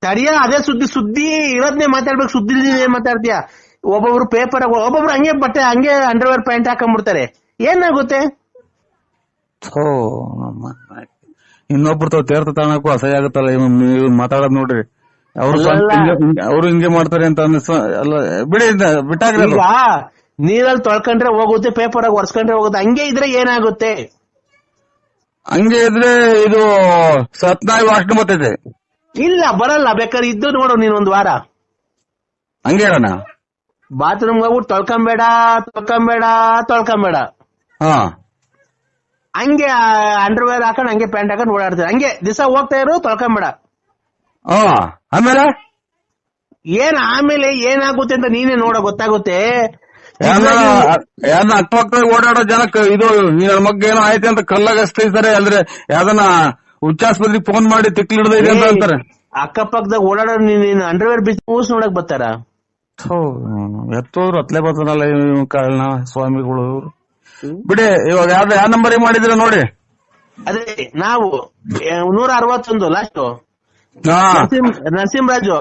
ತಡಿಯ ಅದೇ ಸುದ್ದಿ ಸುದ್ದಿ ಇರೋದ್ನೇ ಮಾತಾಡ್ಬೇಕು ಸುದ್ದಿ ಮಾತಾಡ್ತೀಯ? ಒಬ್ಬೊಬ್ರು ಪೇಪರ್ ಒಬ್ಬೊಬ್ರು ಹಂಗೆ ಬಟ್ಟೆ ಹಂಗೆ ಅಂಡರ್ವೇರ್ ಪ್ಯಾಂಟ್ ಹಾಕೊಂಡ್ಬಿಡ್ತಾರೆ ಏನಾಗುತ್ತೆ? ಇನ್ನೊಬ್ರು ತಾವ್ ತೇರ್ತ ತಾಣಕ್ಕೂ ಅಸಹ್ಯ ಆಗುತ್ತಲ್ಲ ಮಾತಾಡೋದ್ ನೋಡ್ರಿ. ಅವ್ರು. ಅವ್ರು ಹಿಂಗೆ ಮಾಡ್ತಾರೆ ಅಂತ ಅಲ್ಲ ಬಿಡಿ. ಈಗ ನೀರಲ್ಲಿ ತೊಳ್ಕೊಂಡ್ರೆ ಹೋಗುತ್ತೆ ಪೇಪರ್ ಆಗಿ ಒರ್ಸ್ಕೊಂಡ್ರೆ ಹೋಗುತ್ತೆ ಹಂಗೆ ಇದ್ರೆ ಏನಾಗುತ್ತೆ? ಹಂಗೆ ಇದ್ರೆ ಇದು ಸತ್ನಾಯಿ ವಾಸನೆ ಬರ್ತೈತೆ. ಇಲ್ಲ ಬರಲ್ಲ. ಬೇಕಾದ್ರೆ ಇದ್ದು ನೋಡು ನೀನ್ ಒಂದ್ ವಾರ. ಹಂಗೆ ಹೇಳೋಣ? ಬಾತ್ರೂಮ್ ಹೋಗ್ಬಿಟ್ಟು ತೊಳ್ಕೊಂಬೇಡ ತೊಳ್ಕೊಂಬೇಡ ತೊಳ್ಕೊಂಬೇಡ. ಹಾ. ಹಂಗೆ ಅಂಡರ್ವೇರ್ ಹಾಕೊಂಡು ಹಂಗೆ ಪ್ಯಾಂಟ್ ಹಾಕೊಂಡು ಓಡಾಡ್ತಾರೆ ಹಂಗೆ ದಿವಸ ಹೋಗ್ತಾ ಇರು ತೊಳ್ಕೊಂಬೇಡ. ಹಾ. ಆಮೇಲೆ? ಏನ್ ಆಮೇಲೆ ಏನಾಗುತ್ತೆ ಅಂತ ನೀನೇ ನೋಡ ಗೊತ್ತಾಗುತ್ತೆ. ಯಾರನ್ನ ಅಕ್ಕಪಕ್ಕ ಓಡಾಡೋ ಜನಕ್ಕೆ ಇದು ನಿನ್ನ ಮಗ್ಗ ಏನೋ ಆಯ್ತು ಅಂತ ಕಲ್ಲಾಗ ಹಚ್ತಿದ್ದಾರೆ ಅಂದ್ರೆ ಯಾವ್ದನ್ನ ಉಚ್ಚಾಸ್ಪತ್ರೆಗೆ ಫೋನ್ ಮಾಡಿ ತಿಕ್ಲಿಡ್ದ ಇದೆ ಅಂತ ಅಂತಾರೆ ಅಕ್ಕಪಕ್ಕದಾಗ ಓಡಾಡೋ ನೀನ್ ಅಂಡರ್ವೇರ್ ಬಿಚ್ ಕೂಸ್ ನೋಡಕ್ ಬರ್ತಾರ? ಎತ್ತೋದ್ರು ಅತ್ಲೆ ಬರ್ತದಲ್ಲ ಕಾರಣ ಸ್ವಾಮಿಗಳು. ಬಿಡಿ ಇವಾಗ ಯಾವ್ದು ಯಾವ ನಂಬರ್ ಮಾಡಿದ್ರ ನೋಡಿ? ಅದೇ ನಾವು ನೂರ ಅರವತ್ತೊಂದು ಲಾಸ್ಟ್ ನರಸಿಂಹರಾಜು.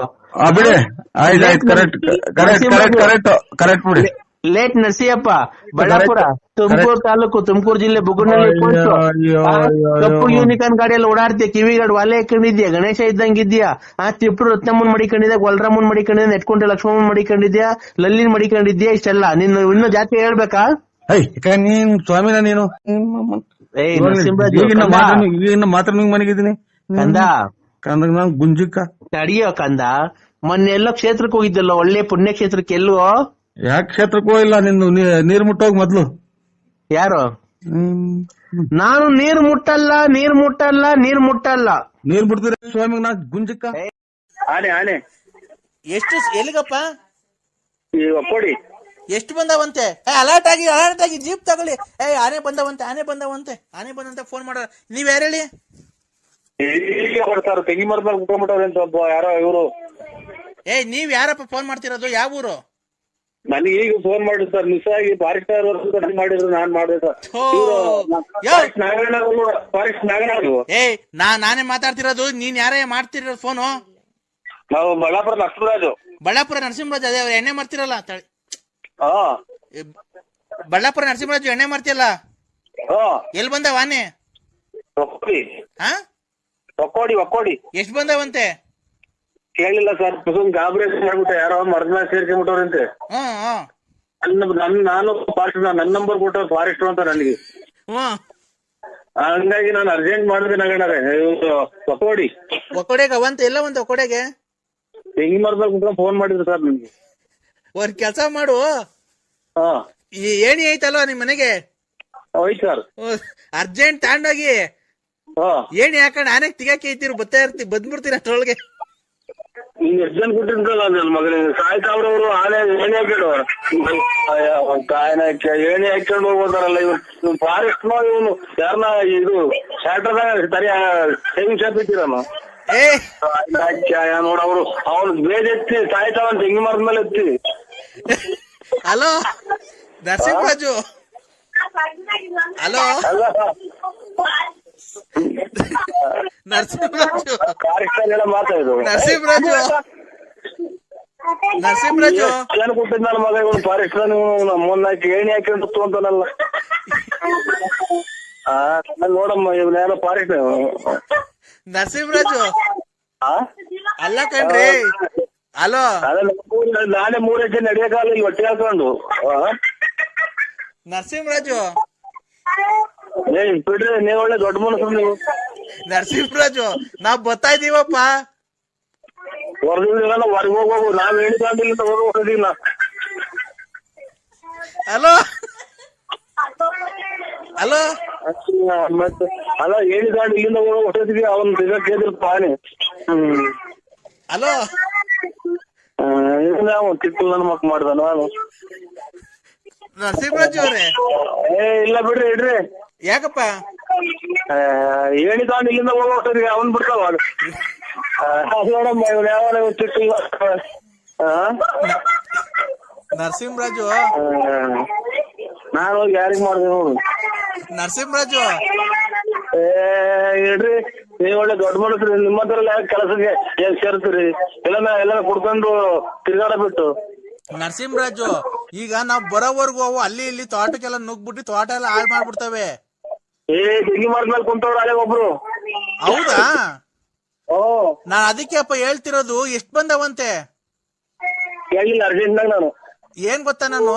ಬಿಡಿ. ಆಯ್ತು ಆಯ್ತು correct correct correct correct correct ಬಿಡಿ. ಲೇಟ್ ನರಸಿಯಪ್ಪ ಬಳ್ಳಾಪುರ. ತುಮಕೂರು ತಾಲೂಕು ತುಮಕೂರು ಜಿಲ್ಲೆ ಬುಗುನಲ್ಲಿ ಪೋಸ್ಟ್ ಕಪ್ಪು. ಯೂನಿಕಾನ್ ಗಾಡಿಯಲ್ಲಿ ಓಡಾಡ್ತೀಯ ಕಿವಿಗಡ್ ಒಲೆ ಹಾಕೊಂಡಿದ್ಯಾ ಗಣೇಶ ಇದ್ದಂಗಿದ್ಯಾ? ಆ ತಿಪ್ಪರು ರತ್ನಮ್ಮನ್ ಮಡಿಕೊಂಡಿದ್ಯಾ ಗೊಲ್ರಮ್ಮನ್ ಮಡಿಕೊಂಡಿದ್ಯಾ ನೆಟ್ಕೊಂಡೆ ಲಕ್ಷ್ಮಮ್ಮನ್ ಮಡಿಕೊಂಡಿದ್ಯಾ ಲಲ್ಲಿನ್ ಮಡಿಕೊಂಡಿದ್ಯಾ ಇಷ್ಟೆಲ್ಲ. ನಿನ್ನ ಇನ್ನು ಜಾತಿ ಹೇಳ್ಬೇಕಾ? ನೀನ್ ಸ್ವಾಮಿನ ನೀನು. ಮಾತ್ರ ನಿಂಗ್ ಮನೆಗಿದ್ದೀನಿ? ಕಂದ. ಕಂದ ಗುಂಜಿಕ್ಕ. ತಡಿಯೋ ಕಂದ. ಮೊನ್ನೆ ಎಲ್ಲೋ ಕ್ಷೇತ್ರಕ್ಕೆ ಹೋಗಿದ್ದಲ್ಲ ಒಳ್ಳೆ ಪುಣ್ಯ ಕ್ಷೇತ್ರಕ್ಕೆ ಎಲ್ಲೋ? ಯಾಕೆ ಕ್ಷೇತ್ರಕ್ಕೂ ಹೋಗಿಲ್ಲ ನಿಂದು? ನೀರ್ ಮುಟ್ಟೋಗ್ ಮೊದ್ಲು. ಯಾರು? ನಾನು ನೀರ್ ಮುಟ್ಟಲ್ಲ ನೀರ್ ಮುಟ್ಟಲ್ಲ ನೀರ್ ಮುಟ್ಟಲ್ಲ. ನೀರ್ ಬಿಡ್ತೀರ ಸ್ವಾಮಿ ನಾ ಗುಂಜಕ್ಕ? ಆನೆ ಆನೆ. ಎಷ್ಟು ಎಲ್ಲಿಗಪ್ಪ? ಈ ಕೊಡಿ ಎಷ್ಟು ಬಂದವಂತೆ? ಏ ಅಲರ್ಟ್ ಆಗಿ ಅಲರ್ಟ್ ಆಗಿ ಜೀಪ್ ತಗೊಳ್ಳಿ. ಏ ಆನೆ ಬಂದವಂತೆ ಆನೆ ಬಂದವಂತೆ ಆನೆ ಬಂದಂತ ಫೋನ್ ಮಾಡೋ. ನೀವ್ ಯಾರು ಹೇಳಿ? ಬರ್ತಾರ. ತೆಂಗಿ ಮರದ ಒಬ್ಬ ಯಾರೋ ಇವರು. ಏ ನೀವ್ ಯಾರಪ್ಪ ಫೋನ್ ಮಾಡ್ತಿರೋದು? ಯಾವ ಊರು? ನನಗೆ ಈಗ ಫೋನ್ ಮಾಡಿದ್ರು ಸರ್ ಮಿಸ್ ಆಗಿ ಫಾರೆಸ್ಟ್ ಮಾಡಿದ್ರು ನಾನ್ ಮಾಡಿದೆ ಸರ್ ಇವ್ರು ಯೋ. ಫಾರೆಸ್ಟ್ ನಾಗಣ್ಣ ಫಾರೆಸ್ಟ್ ನಾಗಣ್ಣ ಅವರು. ಏ ನಾ ನಾನೇ ಮಾತಾಡ್ತಿರೋದು ನೀನ್ ಯಾರೇ ಮಾಡ್ತಿರೋದು ಫೋನು ನಾವು ಬಳ್ಳಾಪುರ ಲಕ್ಷ್ಮರಾಜು. ಬಳ್ಳಾಪುರ ನರಸಿಂಹರಾಜ್ ಅದೇ ಅವ್ರು ಎಣ್ಣೆ ಮಾಡ್ತಿರಲ್ಲ ತಳಿ ಹಾ. ಏ, ಬಳ್ಳಾಪುರ ನರಸಿಂಹರಾಜು ಎಣ್ಣೆ ಮಾಡ್ತಿಯಲ್ಲ? ಹಾ. ಎಲ್ಲಿ ಬಂದವ ಆನೆ? ಒಕ್ಕೋಡಿ. ಹಾ ಒಕ್ಕೋಡಿ ಒಕ್ಕೋಡಿ. ಎಷ್ಟ್ ಬಂದವಂತೆ? ಕೇಳಿಲ್ಲ ಸರ್. ಸುಮ್ ಗಾಬರಿ ಮಾಡ್ಬಿಟ್ಟು ಯಾರೋ ಮರದ ಸೇರ್ಕೊಂಡ್ಬಿಟ್ಟವ್ರಂತೆ. ನನ್ನ ನನ್ ನಾನು ಫಾರೆಸ್ಟ್ ನನ್ನ ನಂಬರ್ ಕೊಟ್ಟ ಫಾರೆಸ್ಟ್ ಅಂತ ನನಗೆ. ಹಂಗಾಗಿ ನಾನು ಅರ್ಜೆಂಟ್ ಮಾಡಿದೆ ನಗಣರೆ ಒಕೋಡಿ ಒಕ್ಕಡೆಗೆ ಅವಂತ ಎಲ್ಲ ಒಂದು ಒಕ್ಕಡೆಗೆ? ತೆಂಗಿ ಮರದಲ್ಲಿ ಕುತ್ಕೊಂಡು ಫೋನ್ ಮಾಡಿದ್ರು ಸರ್ ನಿಮ್ಗೆ ಒಂದ್ ಕೆಲಸ ಮಾಡು. ಹಾ. ಈ ಏಣಿ ಐತಲ್ವಾ ನಿಮ್ ಮನೆಗೆ? ಹೋಯ್ತು ಸರ್. ಅರ್ಜೆಂಟ್ ತಗೊಂಡೋಗಿ. ಏಣಿ ಹಾಕೊಂಡು ಆನೆಗ್ ತಿಗಾಕಿ ಐತಿರು ಬತ್ತಾ ಇರ್ತಿ ಬಂದ್ಬಿಡ್ತೀನಿ ಅಷ್ಟ್ರೊಳಗೆ ನೀನ್ ಎಷ್ಟ್ ಜನ ಕೊಟ್ಟಿರ್ಕಲ್ಲ ನನ್ನ ಮಗನಿಗೆ. ಸಾಯ್ತಾವ್ರವ್ರು ಆನೆ ಏಣಿ ಹಾಕಿಡು ತಾಯಿನ ಏಣಿ ಹಾಕೊಂಡು ಹೋಗ್ಬೋದಾರಲ್ಲ ಇವ್ರು. ಫಾರೆಸ್ಟ್ ನೋ ಇವನು ಯಾರನ್ನ ಇದು ಶಾಟ್ರದಾಗ ಸರಿ ಸೇವಿಂಗ್ ಶಾಪ್ ಇಟ್ಟಿರೋನು. ನೋಡ ಅವರು. ಅವನು ಬೇಜ್ ಎತ್ತಿ ತಾವ್ರ ತೆಂಗಿ ಮರದ ಮೇಲೆ ಎತ್ತಿ. ಹಲೋ? ನರಸಿಂಹರಾಜು? ಹಲೋ? ಅಲ್ಲ. ನರಸಿಂಹರಾಜು. ಕೊಟ್ಟಿದ್ ನನ್ನ ಮಗ ಇವನು ಫಾರೆಸ್ಟ್ ನೀವು ಮೊನ್ನಾಕಿ ಏಣಿ ಹಾಕೊಂಡು ಅಂತಾನಲ್ಲ ಆ ನೋಡಮ್ಮ ಇವನು ಯಾರೋ ಫಾರೆಸ್ಟ್ ನರಸಿಂಹರಾಜು. ಅಲ್ಲ ಕಣ್ರಿ. ಹಲೋ ನಾನೇ ಮೂರೇ ನಡೆಯಕ್ಕಾಗಲ್ಲ ಇಲ್ಲಿ ಹೊಟ್ಟೆ ಹಾಕೊಂಡು? ನರಸಿಂಹರಾಜು. ಬಿಡ್ರಿ ನೀವು ಒಳ್ಳೆ ದೊಡ್ಡ ಮನಸ್ಸು ನೀವು. ನರಸಿಂಹರಾಜು ನಾವ್ ಬರ್ತಾ ಇದೀವಪ್ಪ ಹೊರಗಿಲ್ಲ ಹೊರಗೆ ಹೋಗ್ಬೋದು ನಾವ್ ಹೋಗೋದಿಲ್ಲ. ಹಲೋ? ಹಲೋ? ಮತ್ತೆ ಅಲ್ಲ ಹೇಳಿದಾಂಡ್ ಇಲ್ಲಿಂದ ಹೊಟ್ಟದಿಗೆ ಅವನ್ ಸಿಗಕ್ಕೆ ಪಾನಿ ಹ್ಮ್. ಹಲೋ? ನಾವು ತಿಟ್ಟು ನನ್ನ ಮಕ್ ಮಾಡ್ದ ನಾನು? ನರಸಿಂಹರಾಜು ಅವ್ರೆ. ಏ ಇಲ್ಲ ಬಿಡ್ರಿ ಇಡ್ರಿ. ಯಾಕಪ್ಪ? ಹೇಳಿದಾಂಡ್ ಇಲ್ಲಿಂದ ಹೋಗೋ ಹೊಟ್ಟದಿಗೆ ಅವನ್ ಬಿಡ್ತಾವ ನೋಡಮ್ಮ ಇವ್ನು ಯಾವ? ನರಸಿಂಹರಾಜು? ನಾನು ಹೋಗಿ ಯಾರಿಗ್ ಮಾಡಿದೆ ನೋಡು. ನರಸಿಂಹರಾಜು? ಏ ಇಡ್ರಿ ನೀವ್ ಒಳ್ಳೆ ದೊಡ್ಡ ಮನುಷ್ಯರು ನಿಮ್ಮ ಹತ್ರ ಕೆಲಸಕ್ಕೆ ಏನ್ ಸೇರ್ತೀರಿ? ಎಲ್ಲ ಎಲ್ಲ ಕುಡ್ಕೊಂಡು ತಿರ್ಗಾಡ ಬಿಟ್ಟು. ನರಸಿಂಹರಾಜು ಈಗ ನಾವ್ ಬರೋವರ್ಗು ಅವು ಅಲ್ಲಿ ಇಲ್ಲಿ ತೋಟಕ್ಕೆಲ್ಲ ನುಗ್ಬಿಟ್ಟು ತೋಟ ಎಲ್ಲ ಹಾಳು ಮಾಡ್ಬಿಡ್ತವೆ. ಏ ಡಿಗ್ರಿ ಮಾಡಿದ್ಮೇಲೆ ಕುಂತವ್ರು ಅಲ್ಲೇ ಒಬ್ರು. ಹೌದಾ? ಓ. ನಾನ್ ಅದಕ್ಕೆ ಅಪ್ಪ ಹೇಳ್ತಿರೋದು ಎಷ್ಟ್ ಬಂದವಂತೆ? ಕೇಳಿಲ್ಲ ಅರ್ಜೆಂಟ್ನಾಗ ನಾನು. ಏನ್ ಗೊತ್ತಾ ನಾನು?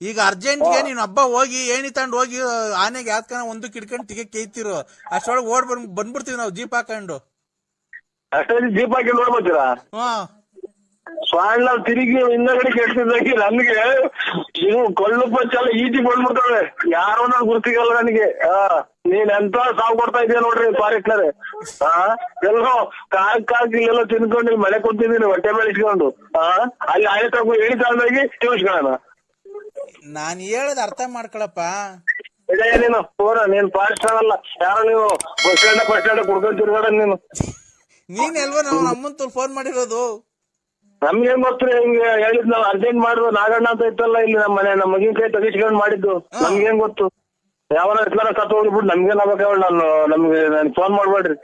ಈಗ ಅರ್ಜೆಂಟ್ಗೆ ನೀನ್ ಹಬ್ಬ ಹೋಗಿ ಏಣಿ ತಗೊಂಡ್ ಹೋಗಿ ಆನೆಗೆ ಯಾತ್ಕನ ಒಂದು ಕಿಡ್ಕೊಂಡು ತಿಗೆ ಕೇಯ್ತಿರು. ಅಷ್ಟೊಳಗೆ ಓಡ್ ಬಂದ್ ಬಂದ್ಬಿಡ್ತೀವಿ ನಾವು ಜೀಪ್ ಹಾಕೊಂಡು. ಅಷ್ಟೊಂದು ಜೀಪ್ ಹಾಕಿ ನೋಡ್ಬೋದಿರಾ ಹ್ಮ್ ಸ್ವಾಣ ತಿರುಗಿ ಹಿಂದಗಡೆ ಕೆಟ್ಟಿದ್ದಾಗಿ ನನ್ಗೆ ಇವು ಕೊಳ್ಳು ಪಂಚಲ್ಲ ಈಜಿ ಬಂದ್ಬಿಡ್ತವೆ ಯಾರೋ ನನ್ ಗುರ್ತಿಗಲ್ಲ ನನಗೆ. ನೀನ್ ಎಂತ ಸಾವು ಕೊಡ್ತಾ ಇದೀಯ ನೋಡ್ರಿ ಫಾರೆಸ್ಟ್ನರೆ ಹಾ ಎಲ್ಲೋ ಕಾಕ್ ಕಾಕ್ ಇಲ್ಲೆಲ್ಲ ತಿನ್ಕೊಂಡು ಇಲ್ಲಿ ಮಳೆ ಕೊಡ್ತಿದ್ದೀನಿ ಹೊಟ್ಟೆ ಇಟ್ಕೊಂಡು. ಆ ಅಲ್ಲಿ ಆಯ್ತು ಹೇಳಿ ಹೇಳಿದಾಗಿ ತಿಳಿಸ್ಕೊಳ್ಳೋಣ ನಾನ್ ಹೇಳದ್ ಅರ್ಥ ಮಾಡ್ಕೊಳಪ್ಪ. ಇದೇ ನೀನು ಪೂರ ನೀನ್ ಫಾರೆಸ್ಟ್ ಯಾರೋ ನೀವು ಬಸ್ ಸ್ಟ್ಯಾಂಡ್ ಬಸ್ ಸ್ಟ್ಯಾಂಡ್ ಕುಡ್ಕೊಂಡು ತಿರ್ಗಾಡ ನೀನು. ನೀನ್ ಎಲ್ವೋ ನಾವು ನಮ್ಮಂತ ಫೋನ್ ಮಾಡಿರೋದು. ನಮ್ಗೇನ್ ಗೊತ್ತ್ರಿ ಹಿಂಗೆ ಹೇಳಿದ್ ನಾವು ಅರ್ಜೆಂಟ್ ಮಾಡಿದ್ರು ನಾಗಣ್ಣ ಅಂತ ಇತ್ತಲ್ಲ ಇಲ್ಲಿ ನಮ್ಮ ಮನೆ ನಮ್ಮ ಮಗಿನ ಕೈ ತೆಗಿಸ್ಕೊಂಡ್ ಮಾಡಿದ್ದು. ನಮ್ಗೇನ್ ಗೊತ್ತು? ಯಾವನ ಇಟ್ಲಾರ ಸತ್ತು ಹೋಗ್ಬಿಟ್ಟು ನಮ್ಗೇನ್ ಆಗ್ಬೇಕು ನಾನು ನಮ್ಗೆ ನನ್ ಫೋನ್ ಮಾಡ್ಬೇಡ್ರಿ.